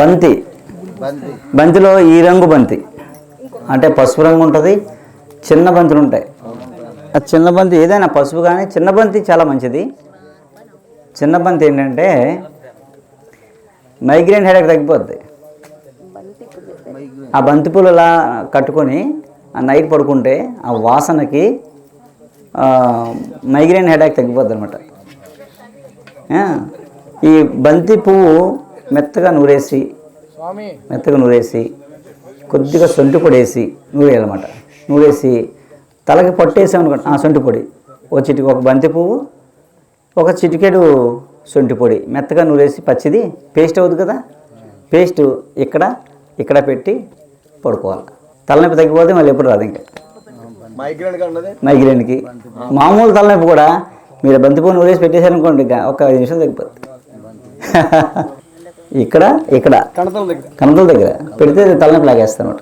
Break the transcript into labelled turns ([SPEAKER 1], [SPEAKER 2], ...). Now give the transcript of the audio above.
[SPEAKER 1] బంతి.
[SPEAKER 2] బంతి.
[SPEAKER 1] బంతిలో ఈ రంగు బంతి. అంటే పసుపు రంగు ఉంటుంది చిన్న బంతులు ఉంటాయి. ఆ చిన్న బంతి ఏదైనా పసుపు కానీ చిన్న బంతి చాలా మంచిది. చిన్న బంతి ఏంటంటే మైగ్రేన్ హెడేక్ తగ్గిపోద్ది. ఆ బంతి పూలు అలా కట్టుకొని ఆ నైట్ పడుకుంటే ఆ వాసనకి మైగ్రేన్ హెడేక్ తగ్గిపోద్ది అనమాట ఈ బంతి పువ్వు మెత్తగా నూరేసి మెత్తగా నూరేసి కొద్దిగా సొంటి పొడి వేసి నూరేయాలన్నమాట. నూరేసి తలకి పట్టేసాం అనుకోండి ఆ సొంటి పొడి. ఒక చిటికి ఒక బంతి పువ్వు ఒక చిటికెడు సొంటి పొడి. మెత్తగా నూరేసి పచ్చిది పేస్ట్ అవుతుంది కదా? పేస్ట్ ఇక్కడ ఇక్కడ పెట్టి పడుకోవాలి. తలనొప్పి తగ్గిపోతే మళ్ళీ ఎప్పుడు రాదు ఇంకా. మైగ్రేన్కి మామూలు తలనొప్పి కూడా మీరు బంతి పువ్వు నూరేసి పెట్టేశారనుకోండి ఇంకా ఒక ఐదు నిమిషాలు తగ్గిపోతుంది ఇక్కడ ఇక్కడ.
[SPEAKER 2] కణతల దగ్గర.
[SPEAKER 1] కణతల దగ్గర. పెడితే తలనొప్పి లాగేస్తాను అనమాట